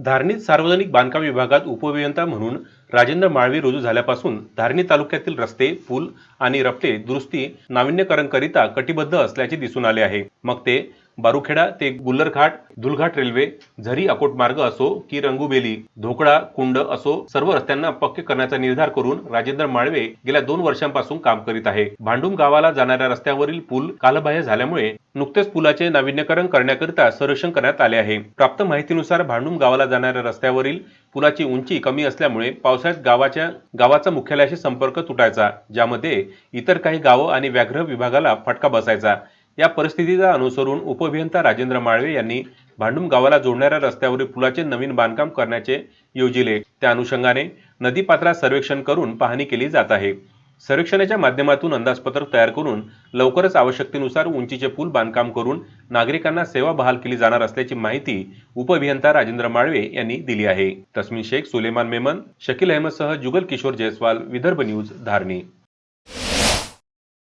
धारणीत सार्वजनिक बांधकाम विभागात उपअभियंता म्हणून राजेंद्र माळवी रुजू झाल्यापासून धारणी तालुक्यातील रस्ते पूल आणि रप्ते दुरुस्ती नाविन्यकरणकरिता कटिबद्ध असल्याचे दिसून आले आहे. मग ते बारुखेडा ते गुल्लरघाट धुलघाट रेल्वे झरी अकोट मार्ग असो की रंगुबेली धोकडा कुंड असो सर्व रस्त्यांना पक्के करण्याचा निर्धार करून राजेंद्र माळवे गेल्या दोन वर्षांपासून काम करीत आहे. भांडुम गावाला जाणाऱ्या रस्त्यावरील पूल कालबाह्य झाल्यामुळे नुकतेच पुलाचे नाविन्यकरण करण्याकरिता संरक्षण करण्यात आले आहे. प्राप्त माहितीनुसार भांडुम गावाला जाणाऱ्या रस्त्यावरील पुलाची उंची कमी असल्यामुळे पावसाळ्यात गावाच्या गावाचा मुख्यालयाशी संपर्क तुटायचा ज्यामध्ये इतर काही गावं आणि व्याघ्र विभागाला फटका बसायचा. या परिस्थितीचा अनुसरून उपअभियंता राजेंद्र माळवे यांनी भांडुम गावाला जोडणाऱ्या रस्त्यावरील पुलाचे नवीन बांधकाम करण्याचे योजिले. त्या अनुषंगाने नदीपात्रात सर्वेक्षण करून पाहणी केली जात आहे. सर्वेक्षणाच्या माध्यमातून अंदाजपत्रक तयार करून लवकरच आवश्यकतेनुसार उंचीचे पूल बांधकाम करून नागरिकांना सेवा बहाल केली जाणार असल्याची माहिती उपअभियंता राजेंद्र माळवे यांनी दिली आहे. तस्मिन शेख सुलेमान मेमन शकील अहमदसह जुगल किशोर जयस्वाल विदर्भ न्यूज धारणी.